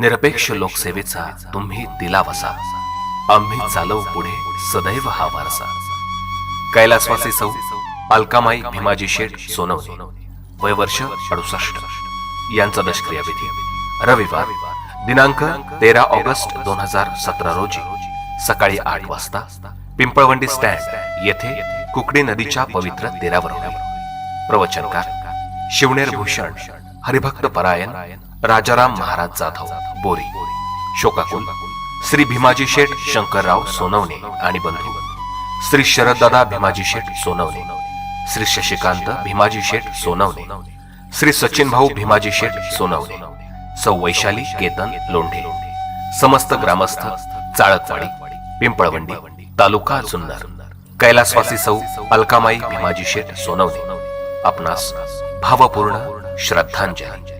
निरपेक्ष लोकसेवेचा तुम्ही दिला वसा. आम्ही चालव पुढे सदैव हा वारसा. कैलासवासी सौ अलकामाई भीमाजी शेठ सोनवणे. वय वर्ष अडुसष्ट. यांचा दशक्रिया विधी रविवार दिनांक तेरा ऑगस्ट दोन हजार सतरा रोजी सकाळी आठ वाजता पिंपळवंडी स्टँड येथे कुकडी नदीच्या पवित्र तीरावर होईल प्रवचनकार शिवनेर भूषण हरिभक्त परायण राजाराम महाराज जाधव बोरी. शोकाकुल. श्री भीमाजी शेठ शंकरराव सोनवणे आणि बंधू. श्री शरददादा भीमाजी शेठ सोनवणे. श्री शशिकांत भीमाजी शेठ सोनवणे. श्री सचिन भाऊ भीमाजी शेठ सोनवणे. सौ वैशाली केतन लोंढे. समस्त ग्रामस्थ चाळकवाडी पिंपळवंडी तालुका जुन्नर. कैलासवासी सौ अलकामाई भीमाजी शेठ सोनवणे. आपणास भावपूर्ण श्रद्धांजली.